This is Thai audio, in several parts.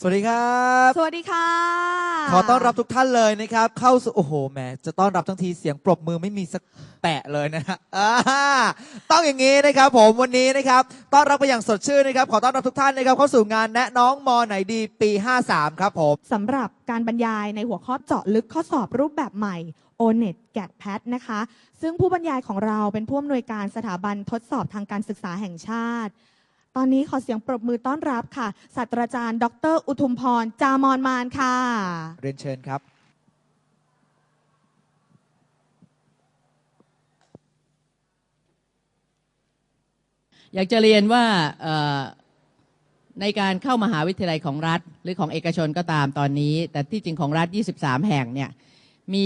สวัสดีครับ สวัสดีค่ะ ขอต้อนรับทุกท่านเลยนะครับ เข้าสู่โอ้โหแหมจะต้อนรับทั้งทีเสียงปรบมือไม่มีสักแตะเลยนะฮะอ่าต้องอย่างนี้นะครับ ผมวันนี้นะครับต้อนรับไปอย่างสดชื่นนะครับ ขอต้อนรับทุกท่านนะครับ เข้าสู่งานแนะน้องมไหนดีปี 53 ครับผมสำหรับการบรรยายในหัวข้อเจาะลึกข้อสอบรูปแบบใหม่ o n e t g a t p a t นะคะ ซึ่งผู้บรรยายของเราเป็นผู้อำนวยการสถาบันทดสอบทางการศึกษาแห่งชาติ ตอนนี้ขอเสียงปรบมือต้อนรับค่ะศาสตราจารย์ ดร อุทุมพร จามอนมานค่ะ เรียนเชิญครับ อยากจะเรียนว่าเอ่อในการเข้ามหาวิทยาลัยของรัฐ หรือของเอกชนก็ตามตอนนี้ แต่ที่จริงของรัฐ 23 แห่งเนี่ยมี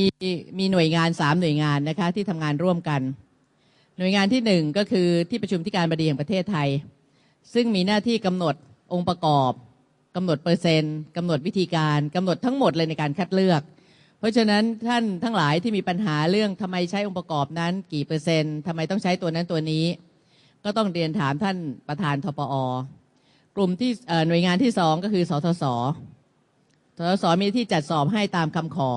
มีหน่วยงาน 3 หน่วยงานนะคะที่ทำงานร่วมกัน หน่วยงานที่ 1 ก็คือที่ประชุมที่การบดีแห่งประเทศไทย ซึ่งมีหน้าที่กำหนดองค์ประกอบกำหนดเปอร์เซ็นต์กำหนดวิธีการกำหนดทั้งหมดเลยในการคัดเลือก เพราะฉะนั้นท่านทั้งหลายที่มีปัญหาเรื่องทำไมใช้องค์ประกอบนั้น กี่เปอร์เซ็นต์ทำไมต้องใช้ตัวนั้นตัวนี้ ก็ต้องเรียนถามท่านประธานทปอกลุ่มที่หน่วยงานที่สองก็คือสทศสทศมีที่จัดสอบให้ตามคำขอ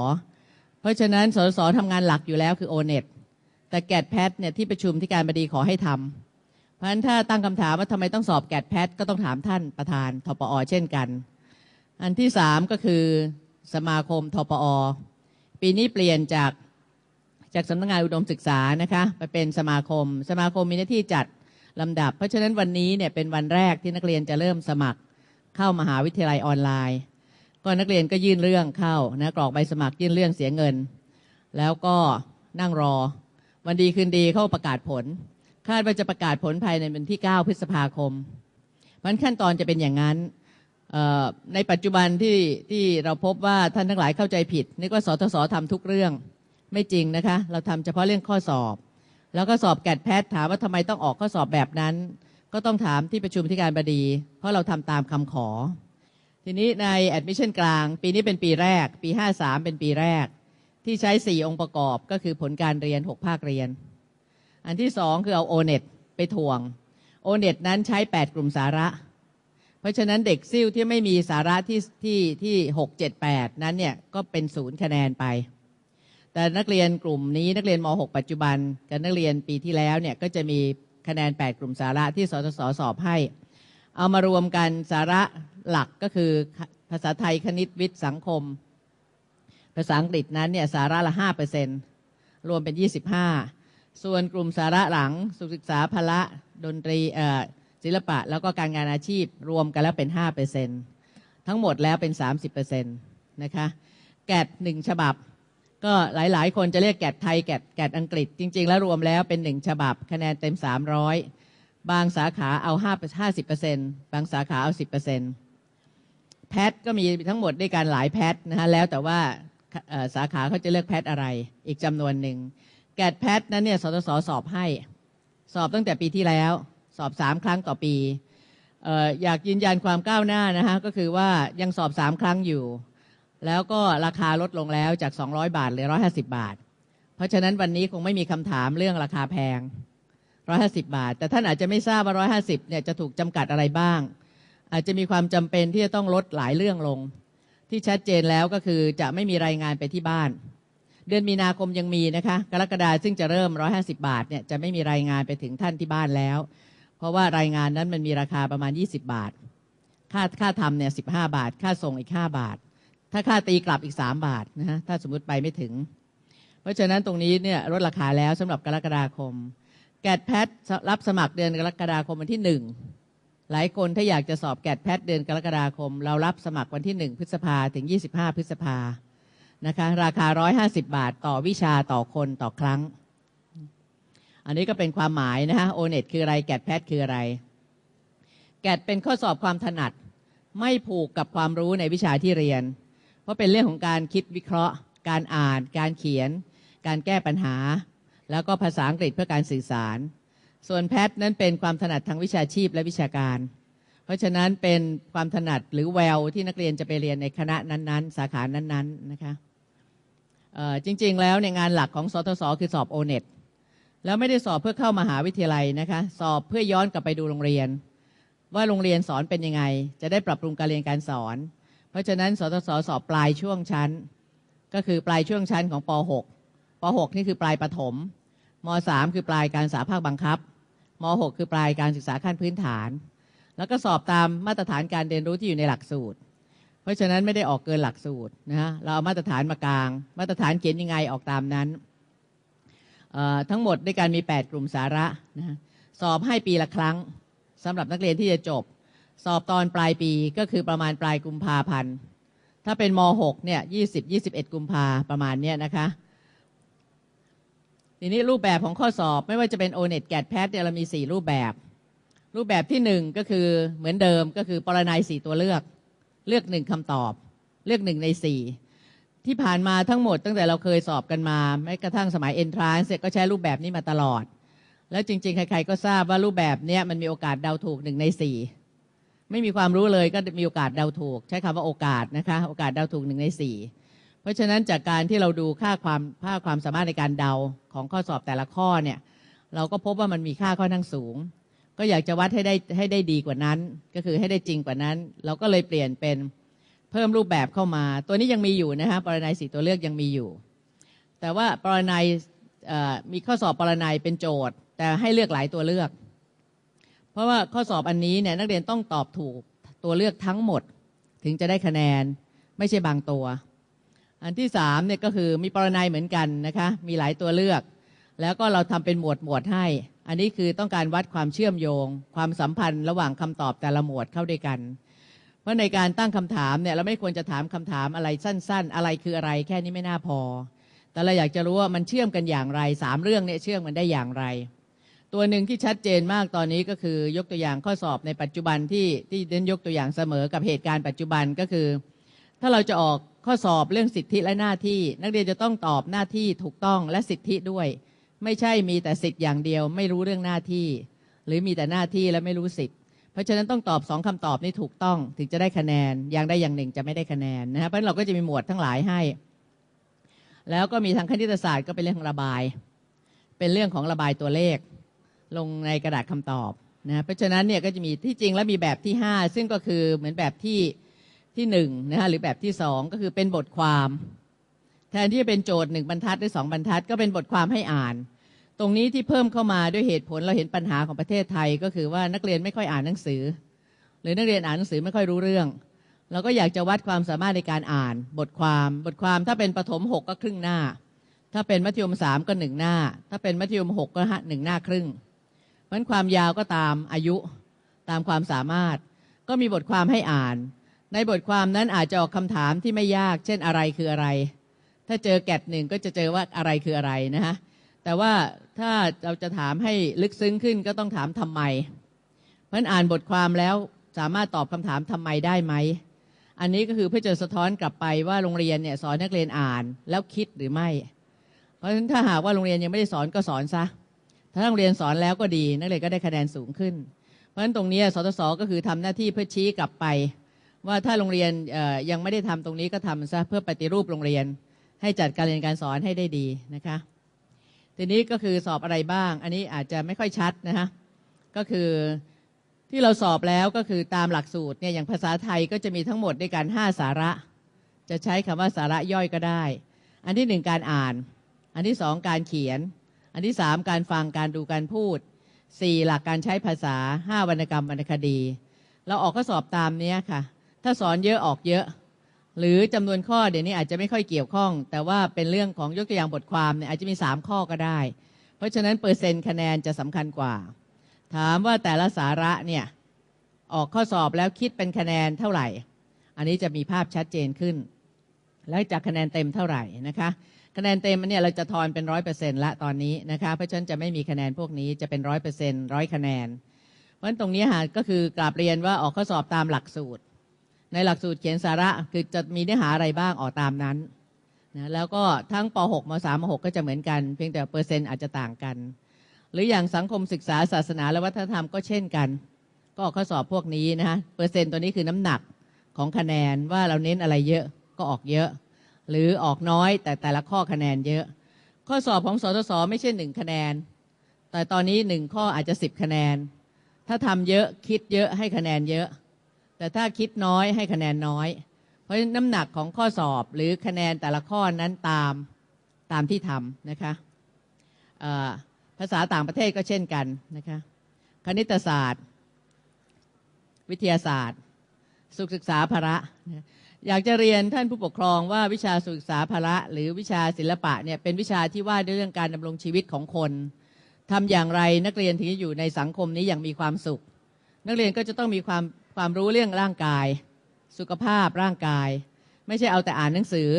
เพราะฉะนั้นสทศทำงานหลักอยู่แล้วคือ o n e t แต่แกดแพทเนี่ยที่ประชุมที่การบดีขอให้ทำ ราะฉะนั้นถ้าตั้งคำถามว่าทำไมต้องสอบแกดแพทก็ต้องถามท่านประธานทปอ เช่นกัน อันที่สามก็คือสมาคมทปอ ปีนี้เปลี่ยนจากจากสำนักงานอุดมศึกษานะคะไปเป็นสมาคม สมาคมมีหน้าที่จัดลำดับ เพราะฉะนั้นวันนี้เนี่ยเป็นวันแรกที่นักเรียนจะเริ่มสมัครเข้ามหาวิทยาลัยออนไลน์ ก็นักเรียนก็ยื่นเรื่องเข้านะกรอกใบสมัครยื่นเรื่องเสียเงิน แล้วก็นั่งรอ วันดีคืนดีเข้าประกาศผล คาดว่าจะประกาศผลภายในวันที่ 9 พฤษภาคมมันขั้นตอนจะเป็นอย่างนั้นในปัจจุบันที่ที่เราพบว่าท่านทั้งหลายเข้าใจผิดนึกว่าสทศทำทุกเรื่องไม่จริงนะคะ เราทำเฉพาะเรื่องข้อสอบ แล้วก็สอบแกดแพทถามว่าทำไมต้องออกข้อสอบแบบนั้น ก็ต้องถามที่ประชุมที่การบดี เพราะเราทำตามคำขอ ทีนี้ใน admission กลาง ปีนี้เป็นปีแรก ปี 53 เป็นปีแรก ที่ใช้ 4 องค์ประกอบก็คือผลการเรียน 6 ภาคเรียน อันที่2คือเอา o n e t ไปถ่วง o n e t นั้นใช้ 8 กลุ่มสาระ เพราะฉะนั้นเด็กซิ่วที่ไม่มีสาระที่ที่ที่6 7 8นั้นเนี่ยก็เป็นศูนย์คะแนนไป แต่นักเรียนกลุ่มนี้นักเรียนม .6 ปัจจุบันกับนักเรียนปีที่แล้วเนี่ยก็จะมีคะแนน 8 กลุ่มสาระที่สสสสอบให้ เอามารวมกันสาระหลักก็คือภาษาไทยคณิตวิทย์สังคม ภาษาอังกฤษนั้นเนี่ยสาระละ5เปอร์เซ็นรวมเป็น 25 ส่วนกลุ่มสาระหลังสุขศึกษาพละดนตรีศิลปะ แล้วก็การงานอาชีพรวมกันแล้วเป็น5เปอร์เซ็นทั้งหมดแล้วเป็น 30เปอร์เซ็นต์นะคะแกดหนึ่งฉบับ ก็หลาย ๆ คนจะเรียกแกดไทยแกดแกดอังกฤษ จริง ๆ แล้วรวมแล้วเป็นหนึ่งฉบับ คะแนนเต็ม 300 บางสาขาเอา5 50เปอร์เซ็นต์บางสาขาเอา 10เปอร์เซ็นต์แพทก็มีทั้งหมดด้วยกันหลายแพทนะคะแล้วแต่ว่าสาขาเขาจะเลือกแพทอะไรอีกจำนวนหนึ่ง แกดแพทนั้นเนี่ยสตสสอบให้ สอบตั้งแต่ปีที่แล้ว สอบสามครั้งต่อปีเอออยากยืนยันความก้าวหน้านะคะก็คือว่ายังสอบสามครั้งอยู่ แล้วก็ราคาลดลงแล้วจาก 200 บาทเหลือ 150 บาท เพราะฉะนั้นวันนี้คงไม่มีคำถามเรื่องราคาแพง 150 บาท แต่ท่านอาจจะไม่ทราบว่า 150เนี่ยจะถูกจำกัดอะไรบ้าง อาจจะมีความจำเป็นที่จะต้องลดหลายเรื่องลง ที่ชัดเจนแล้วก็คือจะไม่มีรายงานไปที่บ้าน เดือนมีนาคมยังมีนะคะ กรกฎาซึ่งจะเริ่ม 150 บาทเนี่ยจะไม่มีรายงานไปถึงท่านที่บ้านแล้ว เพราะว่ารายงานนั้นมันมีราคาประมาณ 20 บาท ค่าค่าทำเนี่ย15บาท ค่าส่งอีก 5 บาท ถ้าค่าตีกลับอีก 3 บาทนะฮะถ้าสมมติไปไม่ถึง เพราะฉะนั้นตรงนี้เนี่ยลดราคาแล้วสำหรับกรกฎาคม แกดแพทรับสมัครเดือนกรกฎาคมวันที่ 1 หลายคนถ้าอยากจะสอบแกดแพทเดือนกรกฎาคม เรารับสมัครวันที่ 1 พฤษภาถึง 25 พฤษภา นะคะราคา 150 บาทต่อวิชาต่อคนต่อครั้ง อันนี้ก็เป็นความหมายนะฮะโอเน็ตคืออะไรแกดแพทคืออะไร แกดเป็นข้อสอบความถนัด ไม่ผูกกับความรู้ในวิชาที่เรียน เพราะเป็นเรื่องของการคิดวิเคราะห์ การอ่าน การเขียน การแก้ปัญหา แล้วก็ภาษาอังกฤษเพื่อการสื่อสาร ส่วนแพทนั้นเป็นความถนัดทางวิชาชีพและวิชาการเพราะฉะนั้นเป็นความถนัดหรือแววที่นักเรียนจะไปเรียนในคณะนั้น ๆ สาขานั้น ๆ นะคะ จริง ๆ แล้วในงานหลักของสทศคือสอบโอเน็ตแล้วไม่ได้สอบเพื่อเข้ามหาวิทยาลัยนะคะ สอบเพื่อย้อนกลับไปดูโรงเรียน ว่าโรงเรียนสอนเป็นยังไง จะได้ปรับปรุงการเรียนการสอน เพราะฉะนั้นสทศสอบปลายช่วงชั้น ก็คือปลายช่วงชั้นของป .6 ป .6 นี่คือปลายประถมม .3 คือปลายการศึกษาภาคบังคับม .6 คือปลายการศึกษาขั้นพื้นฐาน แล้วก็สอบตามมาตรฐานการเรียนรู้ที่อยู่ในหลักสูตร เพราะฉะนั้นไม่ได้ออกเกินหลักสูตรนะฮะเราเอามาตรฐานมากลาง มาตรฐานเขียนยังไงออกตามนั้น ทั้งหมดด้วยการมี 8 กลุ่มสาระนะฮะสอบให้ปีละครั้งสำหรับนักเรียนที่จะจบ สอบตอนปลายปีก็คือประมาณปลายกุมภาพันธ์ถ้าเป็นม .6 เนี่ย20 21 กุมภาประมาณเนี้ยนะคะทีนี้รูปแบบของข้อสอบไม่ว่าจะเป็น o n e t g a t p a t เนี่ยเรามี 4 รูปแบบ รูปแบบที่ 1 ก็คือเหมือนเดิมก็คือปรนัย4ตัวเลือก เลือก1คำตอบ เลือก1ใน4ที่ผ่านมาทั้งหมดตั้งแต่เราเคยสอบกันมาแม้กระทั่งสมัย entrance เนี่ยก็ใช้รูปแบบนี้มาตลอด แล้วจริง ๆ ใคร ๆ ก็ทราบว่ารูปแบบเนี้ยมันมีโอกาสเดาถูก1ใน4ไม่มีความรู้เลยก็มีโอกาสเดาถูก ใช้คำว่าโอกาสนะคะโอกาสเดาถูกหนึ่งในสี่เพราะฉะนั้นจากการที่เราดูค่าความค่าความสามารถในการเดาของข้อสอบแต่ละข้อเนี่ยเราก็พบว่ามันมีค่าค่อนข้างสูง ก็อยากจะวัดให้ได้ให้ได้ดีกว่านั้น ก็คือให้ได้จริงกว่านั้น เราก็เลยเปลี่ยนเป็นเพิ่มรูปแบบเข้ามา ตัวนี้ยังมีอยู่นะคะปรนัยสีตัวเลือกยังมีอยู่ แต่ว่าปรนัยมีข้อสอบปรนัยเป็นโจทย์ แต่ให้เลือกหลายตัวเลือก เพราะว่าข้อสอบอันนี้เนี่ยนักเรียนต้องตอบถูกตัวเลือกทั้งหมด ถึงจะได้คะแนนไม่ใช่บางตัว อันที่สามเนี่ยก็คือมีปรนัยเหมือนกันนะคะมีหลายตัวเลือก แล้วก็เราทำเป็นหมวดหมวดให้ อันนี้คือต้องการวัดความเชื่อมโยง ความสัมพันธ์ระหว่างคำตอบแต่ละหมวดเข้าด้วยกัน เพราะในการตั้งคำถามเนี่ยเราไม่ควรจะถามคำถามอะไรสั้น ๆ อะไรคืออะไรแค่นี้ไม่น่าพอ แต่เราอยากจะรู้ว่ามันเชื่อมกันอย่างไรสามเรื่องเนี่ยเชื่อมกันได้อย่างไร ตัวหนึ่งที่ชัดเจนมากตอนนี้ก็คือยกตัวอย่างข้อสอบในปัจจุบันที่ที่เน้นยกตัวอย่างเสมอกับเหตุการณ์ปัจจุบันก็คือ ถ้าเราจะออกข้อสอบเรื่องสิทธิและหน้าที่ นักเรียนจะต้องตอบหน้าที่ถูกต้องและสิทธิด้วย ไม่ใช่มีแต่สิทธิ์อย่างเดียว ไม่รู้เรื่องหน้าที่ หรือมีแต่หน้าที่และไม่รู้สิทธิ์เพราะฉะนั้นต้องตอบสองคำตอบนี้ถูกต้องถึงจะได้คะแนนอย่างใดอย่างหนึ่งจะไม่ได้คะแนนนะฮะเพราะนั้นเราก็จะมีหมวดทั้งหลายให้ แล้วก็มีทางคณิตศาสตร์ก็เป็นเรื่องของระบาย เป็นเรื่องของระบายตัวเลข ลงในกระดาษคำตอบนะเพราะฉะนั้นเนี่ยก็จะมีที่จริงแล้วมีแบบที่ 5 ซึ่งก็คือเหมือนแบบที่ที่หนึ่งนะฮะหรือแบบที่สองก็คือเป็นบทความ แทนที่จะเป็นโจทย์หนึ่งบรรทัดหรือสองบรรทัด ก็เป็นบทความให้อ่าน ตรงนี้ที่เพิ่มเข้ามาด้วยเหตุผลเราเห็นปัญหาของประเทศไทยก็คือว่านักเรียนไม่ค่อยอ่านหนังสือ หรือนักเรียนอ่านหนังสือไม่ค่อยรู้เรื่องเราก็อยากจะวัดความสามารถในการอ่าน บทความ บทความถ้าเป็นประถมหกก็ครึ่งหน้า ถ้าเป็นมัธยมสามก็หนึ่งหน้า ถ้าเป็นมัธยมหกก็หนึ่งหน้าครึ่งเพราะฉะนั้นความยาวก็ตามอายุตามความสามารถ ก็มีบทความให้อ่าน ในบทความนั้นอาจจะออกคำถามที่ไม่ยาก เช่นอะไรคืออะไร ถ้าเจอแกดหนึ่งก็จะเจอว่าอะไรคืออะไรนะฮะ แต่ว่าถ้าเราจะถามให้ลึกซึ้งขึ้นก็ต้องถามทำไม เพราะฉะนั้นอ่านบทความแล้วสามารถตอบคำถามทำไมได้ไหม อันนี้ก็คือเพื่อจะสะท้อนกลับไปว่าโรงเรียนเนี่ยสอนนักเรียนอ่านแล้วคิดหรือไม่ เพราะฉะนั้นถ้าหากว่าโรงเรียนยังไม่ได้สอนก็สอนซะ ถ้าโรงเรียนสอนแล้วก็ดีนักเรียนก็ได้คะแนนสูงขึ้น เพราะฉะนั้นตรงนี้สทศก็คือทำหน้าที่เพื่อชี้กลับไป ว่าถ้าโรงเรียนยังไม่ได้ทำตรงนี้ก็ทำซะเพื่อปฏิรูปโรงเรียน ให้จัดการเรียนการสอนให้ได้ดีนะคะ ทีนี้ก็คือสอบอะไรบ้าง อันนี้อาจจะไม่ค่อยชัดนะคะก็คือที่เราสอบแล้วก็คือตามหลักสูตรเนี่ยอย่างภาษาไทยก็จะมีทั้งหมดด้วยกัน5สาระ จะใช้คำว่าสาระย่อยก็ได้ อันที่หนึ่งการอ่าน อันที่สองการเขียน อันที่สามการฟังการดูการพูดสี่หลักการใช้ภาษาห้าวรรณกรรมวรรณคดี เราออกข้อสอบตามเนี้ยค่ะ ถ้าสอนเยอะออกเยอะ หรือจำนวนข้อเดี๋ยวนี้อาจจะไม่ค่อยเกี่ยวข้อง แต่ว่าเป็นเรื่องของยกตัวอย่างบทความเนี่ยอาจจะมี 3 ข้อก็ได้ เพราะฉะนั้นเปอร์เซ็นต์คะแนนจะสำคัญกว่า ถามว่าแต่ละสาระเนี่ยออกข้อสอบแล้วคิดเป็นคะแนนเท่าไหร่ อันนี้จะมีภาพชัดเจนขึ้น แล้วจากคะแนนเต็มเท่าไหร่นะคะคะแนนเต็มอันเนี่ยเราจะทอนเป็นร้อยเปอร์เซ็นต์ละตอนนี้นะคะเพราะฉะนั้นจะไม่มีคะแนนพวกนี้จะเป็นร้อยเปอร์เซ็นต์ร้อยคะแนนเพราะฉะนั้นตรงนี้ค่ะก็คือกราบเรียนว่าออกข้อสอบตามหลักสูตร ในหลักสูตรเขียนสาระคือจะมีเนื้อหาอะไรบ้างออกตามนั้นนะแล้วก็ทั้งป .6 ม .3 ม .6 ก็จะเหมือนกัน เพียงแต่เปอร์เซ็นต์อาจจะต่างกัน หรืออย่างสังคมศึกษาศาสนาและวัฒนธรรมก็เช่นกัน ก็ออกข้อสอบพวกนี้นะฮะเปอร์เซ็นต์ตัวนี้คือน้ำหนักของคะแนนว่าเราเน้นอะไรเยอะก็ออกเยอะ หรือออกน้อยแต่แต่ละข้อคะแนนเยอะ ข้อสอบของสทศไม่ใช่หนึ่งคะแนน แต่ตอนนี้หนึ่งข้ออาจจะสิบคะแนน ถ้าทำเยอะคิดเยอะให้คะแนนเยอะ แต่ถ้าคิดน้อยให้คะแนนน้อย เพราะน้ำหนักของข้อสอบหรือคะแนนแต่ละข้อนั้นตามตามที่ทำนะคะภาษาต่างประเทศก็เช่นกันนะคะคณิตศาสตร์ วิทยาศาสตร์ สุขศึกษาภาระอยากจะเรียนท่านผู้ปกครองว่าวิชาสุขศึกษาภาระหรือวิชาศิลปะเนี่ยเป็นวิชาที่ว่าด้วยเรื่องการดำรงชีวิตของคนทำอย่างไรนักเรียนถึงจะอยู่ในสังคมนี้อย่างมีความสุข นักเรียนก็จะต้องมีความ ความรู้เรื่องร่างกาย สุขภาพร่างกาย ไม่ใช่เอาแต่อ่านหนังสือ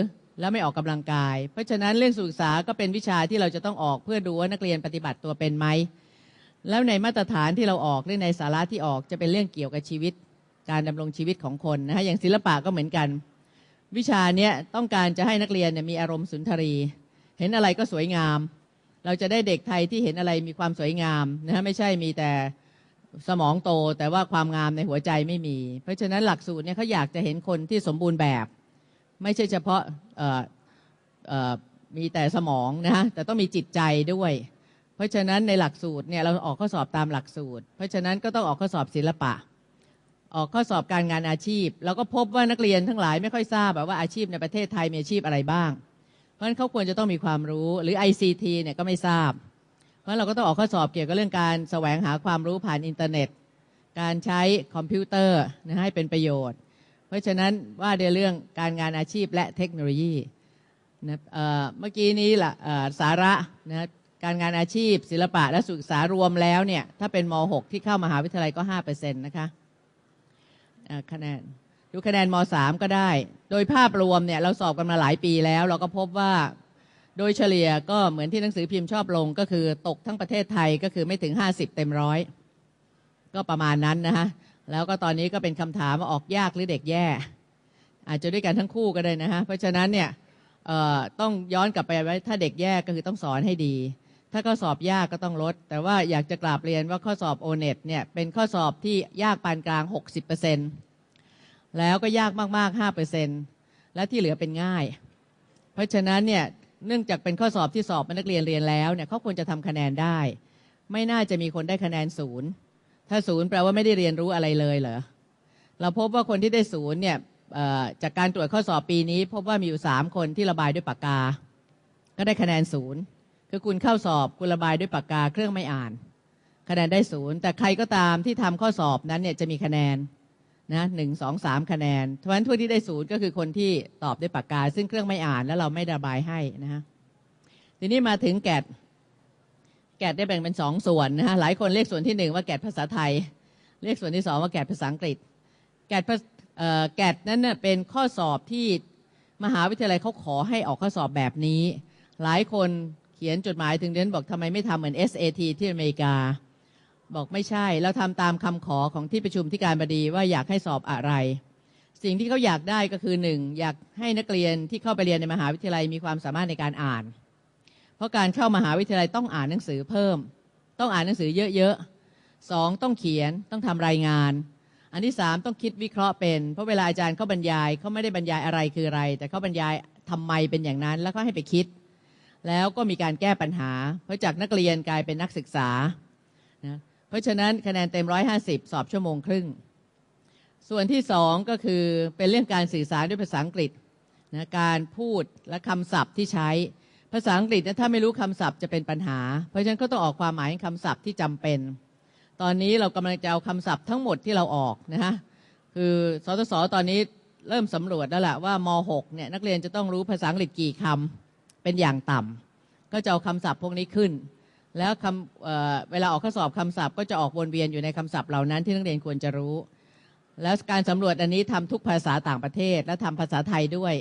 แล้วไม่ออกกำลังกาย เพราะฉะนั้นเรื่องศึกษาก็เป็นวิชาที่เราจะต้องออกเพื่อดูว่านักเรียนปฏิบัติตัวเป็นไหมแล้วในมาตรฐานที่เราออกหรือในสาระที่ออกจะเป็นเรื่องเกี่ยวกับชีวิต การดำรงชีวิตของคนนะฮะอย่างศิลปะก็เหมือนกัน วิชาเนี้ยต้องการจะให้นักเรียนเนี่ยมีอารมณ์สุนทรี เห็นอะไรก็สวยงาม เราจะได้เด็กไทยที่เห็นอะไรมีความสวยงามนะฮะไม่ใช่มีแต่ สมองโตแต่ว่าความงามในหัวใจไม่มี เพราะฉะนั้นหลักสูตรเนี่ยเขาอยากจะเห็นคนที่สมบูรณ์แบบ ไม่ใช่เฉพาะมีแต่สมองนะแต่ต้องมีจิตใจด้วย เพราะฉะนั้นในหลักสูตรเนี่ยเราออกข้อสอบตามหลักสูตร เพราะฉะนั้นก็ต้องออกข้อสอบศิลปะ ออกข้อสอบการงานอาชีพ แล้วก็พบว่านักเรียนทั้งหลายไม่ค่อยทราบแบบว่าอาชีพในประเทศไทยมีอาชีพอะไรบ้าง เพราะฉะนั้นเขาควรจะต้องมีความรู้หรือ ICT เนี่ยก็ไม่ทราบ เพราะเราก็ต้องออกข้อสอบเกี่ยวกับเรื่องการแสวงหาความรู้ผ่านอินเทอร์เน็ต การใช้คอมพิวเตอร์นะให้เป็นประโยชน์ เพราะฉะนั้นว่าในเรื่องการงานอาชีพและเทคโนโลยีนะเมื่อกี้นี้ละเอ่อสาระนะการงานอาชีพ ศิลปะและศึกษารวมแล้วเนี่ยถ้าเป็นม .6 ที่เข้ามหาวิทยาลัยก็5%นะคะเอ่อคะแนนดูคะแนนม .3 ก็ได้ โดยภาพรวมเนี่ยเราสอบกันมาหลายปีแล้ว เราก็พบว่า โดยเฉลี่ยก็เหมือนที่หนังสือพิมพ์ชอบลงก็คือตกทั้งประเทศไทยก็คือไม่ถึง 50 เต็มร้อยก็ประมาณนั้นนะฮะแล้วก็ตอนนี้ก็เป็นคำถามว่าออกยากหรือเด็กแย่ อาจจะด้วยกันทั้งคู่ก็ได้นะฮะเพราะฉะนั้นเนี่ยต้องย้อนกลับไปไว้ถ้าเด็กแย่ก็คือต้องสอนให้ดี ถ้าข้อสอบยากก็ต้องลด แต่ว่าอยากจะกราบเรียนว่าข้อสอบโอเน็ตเนี่ยเป็นข้อสอบที่ยากปานกลาง 60%แล้วก็ยากมากๆ 5%และที่เหลือเป็นง่าย เพราะฉะนั้นเนี่ย เนื่องจากเป็นข้อสอบที่สอบนักเรียนเรียนแล้วเนี่ยเขาควรจะทำคะแนนได้ ไม่น่าจะมีคนได้คะแนนศูนย์ถ้าศูนย์แปลว่าไม่ได้เรียนรู้อะไรเลยเหรอเราพบว่าคนที่ได้ศูนย์เนี่ยจากการตรวจข้อสอบปีนี้ พบว่ามีอยู่สามคนที่ระบายด้วยปากกา ก็ได้คะแนนศูนย์คือคุณเข้าสอบคุณระบายด้วยปากกาเครื่องไม่อ่าน คะแนนได้ศูนย์แต่ใครก็ตามที่ทำข้อสอบนั้นเนี่ยจะมีคะแนน นะหนึ่งสองสามคะแนนเพราะฉะนั้นผู้ที่ได้ศูนย์ก็คือคนที่ตอบด้วยปากกา ซึ่งเครื่องไม่อ่านแล้วเราไม่ระบายให้นะฮะทีนี้มาถึงแกดแกดได้แบ่งเป็นสองส่วนนะฮะหลายคนเรียกส่วนที่หนึ่งว่าแกดภาษาไทย เรียกส่วนที่สองว่าแกดภาษาอังกฤษ แกดเอ่อแกดนั้นเน่ะเป็นข้อสอบที่มหาวิทยาลัยเขาขอให้ออกข้อสอบแบบนี้ หลายคนเขียนจดหมายถึงเดนบอกทำไมไม่ทำเหมือน SAT ที่อเมริกา บอกไม่ใช่แล้วทำตามคำขอของที่ประชุมที่การบดีว่าอยากให้สอบอะไร สิ่งที่เขาอยากได้ก็คือหนึ่งอยากให้นักเรียนที่เข้าไปเรียนในมหาวิทยาลัยมีความสามารถในการอ่าน เพราะการเข้ามหาวิทยาลัยต้องอ่านหนังสือเพิ่ม ต้องอ่านหนังสือเยอะๆสองต้องเขียนต้องทำรายงาน อันที่สามต้องคิดวิเคราะห์เป็น เพราะเวลาอาจารย์เขาบรรยายเขาไม่ได้บรรยายอะไรคืออะไร แต่เขาบรรยายทำไมเป็นอย่างนั้น แล้วก็ให้ไปคิด แล้วก็มีการแก้ปัญหา เพราะจากนักเรียนกลายเป็นนักศึกษานะ ราะฉะนั้นคะแนนเต็ม 150 สอบชั่วโมงครึ่ง ส่วนที่สองก็คือเป็นเรื่องการสื่อสารด้วยภาษาอังกฤษนะการพูดและคำศัพท์ที่ใช้ ภาษาอังกฤษนยถ้าไม่รู้คำศัพท์จะเป็นปัญหา เพราะฉะนั้นก็ต้องออกความหมายคำศัพท์ที่จำเป็น ตอนนี้เรากำลังจะเอาคำศัพท์ทั้งหมดที่เราออกนะฮะคือสตสตอนนี้เริ่มสำรวจแล้วแหละว่าม .6 เนี่ยนักเรียนจะต้องรู้ภาษาอังกฤษกี่คำเป็นอย่างต่ำก็จะเอาคำศัพท์พวกนี้ขึ้น แล้วคำเอ่อเวลาออกข้อสอบคำศัพท์ก็จะออกวนเวียนอยู่ในคำศัพท์เหล่านั้นที่นักเรียนควรจะรู้ แล้วการสำรวจอันนี้ทำทุกภาษาต่างประเทศ และทำภาษาไทยด้วย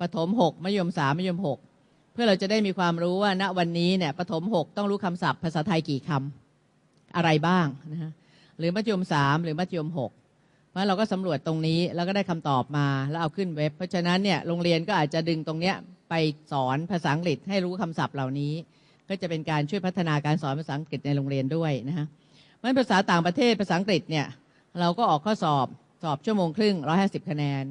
ประถม6มัธยม3มัธยม6เพื่อเราจะได้มีความรู้ว่าณวันนี้เนี่ยประถม6ต้องรู้คำศัพท์ภาษาไทยกี่คำอะไรบ้างนะฮะหรือมัธยม3หรือมัธยม6เพราะเราก็สำรวจตรงนี้แล้วก็ได้คำตอบมาแล้วเอาขึ้นเว็บ เพราะฉะนั้นเนี่ยโรงเรียนก็อาจจะดึงตรงเนี้ยไปสอนภาษาอังกฤษให้รู้คำศัพท์เหล่านี้ ก็จะเป็นการช่วยพัฒนาการสอนภาษาอังกฤษในโรงเรียนด้วยนะฮะเพราะฉะนั้นภาษาต่างประเทศภาษาอังกฤษเนี่ยเราก็ออกข้อสอบสอบชั่วโมงครึ่ง150 คะแนน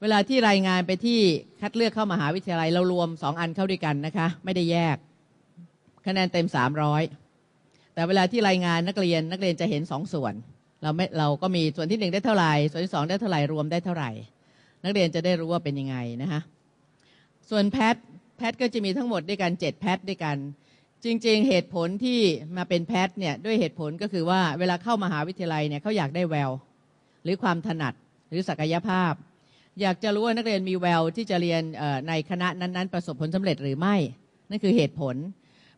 เวลาที่รายงานไปที่คัดเลือกเข้ามหาวิทยาลัยเรารวม 2 อันเข้าด้วยกันนะคะ ไม่ได้แยกคะแนนเต็ม 300 แต่เวลาที่รายงานนักเรียนนักเรียนจะเห็น 2 ส่วน เราไม่เราก็มีส่วนที่ 1 ได้เท่าไหร่ส่วนที่ 2 ได้เท่าไหร่รวมได้เท่าไหร่ นักเรียนจะได้รู้ว่าเป็นยังไงนะคะส่วนแพทแพทก็จะมีทั้งหมดด้วยกันเจ็ดแพทด้วยกัน จริงๆ เหตุผลที่มาเป็นแพทย์เนี่ยด้วยเหตุผลก็คือว่าเวลาเข้ามหาวิทยาลัยเนี่ยเขาอยากได้แวว หรือความถนัดหรือศักยภาพ อยากจะรู้ว่านักเรียนมีแววที่จะเรียนในคณะนั้นๆ ประสบผลสำเร็จหรือไม่นั่นคือเหตุผล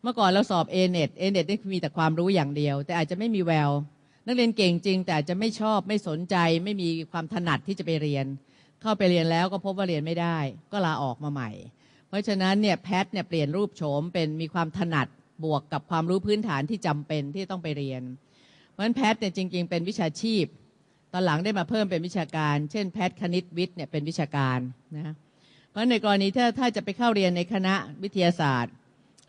เมื่อก่อนเราสอบ A เน็ต A เน็ตนี่มีแต่ความรู้อย่างเดียว แต่อาจจะไม่มีแวว นักเรียนเก่งจริง แต่อาจจะไม่ชอบไม่สนใจ ไม่มีความถนัดที่จะไปเรียน เข้าไปเรียนแล้วก็พบว่าเรียนไม่ได้ ก็ลาออกมาใหม่ เพราะฉะนั้นเนี่ยแพทเนี่ยเปลี่ยนรูปโฉมเป็นมีความถนัดบวกกับความรู้พื้นฐานที่จำเป็นที่ต้องไปเรียน เพราะฉะนั้นแพทเนี่ยจริง ๆ เป็นวิชาชีพ ตอนหลังได้มาเพิ่มเป็นวิชาการ เช่น แพทย์คณิตวิทย์เนี่ยเป็นวิชาการนะเพราะในกรณีถ้าถ้าจะไปเข้าเรียนในคณะวิทยาศาสตร์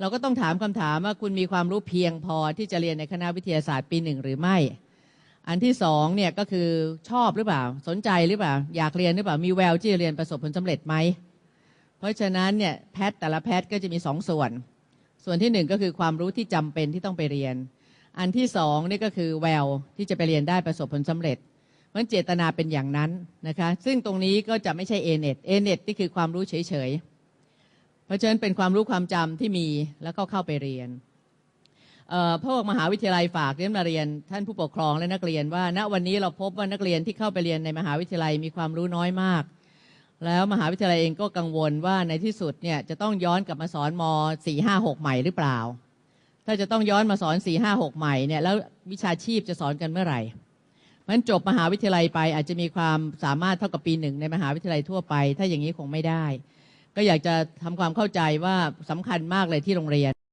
เราก็ต้องถามคำถามว่าคุณมีความรู้เพียงพอที่จะเรียนในคณะวิทยาศาสตร์ปีหนึ่งหรือไม่ อันที่สองเนี่ยก็คือชอบหรือเปล่า สนใจหรือเปล่า อยากเรียนหรือเปล่ามีแววที่จะเรียนประสบผลสำเร็จไหม ราะฉะนั้นเนี่ยแพทย์แต่ละแพทย์ก็จะมีสองส่วน ส่วนที่หนึ่งก็คือความรู้ที่จำเป็นที่ต้องไปเรียน อันที่สองนี่ก็คือแววที่จะไปเรียนได้ประสบผลสำเร็จเพราะฉะนั้นเจตนาเป็นอย่างนั้นนะคะซึ่งตรงนี้ก็จะไม่ใช่ A เน็ต A เน็ตนี่คือความรู้เฉยๆ เพราะฉะนั้นเป็นความรู้ความจำที่มีแล้วก็เข้าไปเรียนพวกมหาวิทยาลัยฝากเรียนมาเรียน ท่านผู้ปกครองและนักเรียนว่า ณวันนี้เราพบว่านักเรียนที่เข้าไปเรียนในมหาวิทยาลัยมีความรู้น้อยมาก แล้วมหาวิทยาลัยเองก็กังวลว่าในที่สุดเนี่ยจะต้องย้อนกลับมาสอนม 4 5 6 ใหม่หรือเปล่า ถ้าจะต้องย้อนมาสอน 4 5 6 ใหม่เนี่ยแล้ววิชาชีพจะสอนกันเมื่อไหร่เพราะฉะนั้นจบมหาวิทยาลัยไปอาจจะมีความสามารถเท่ากับปีหนึ่งในมหาวิทยาลัยทั่วไป ถ้าอย่างนี้คงไม่ได้ ก็อยากจะทำความเข้าใจว่าสำคัญมากเลยที่โรงเรียน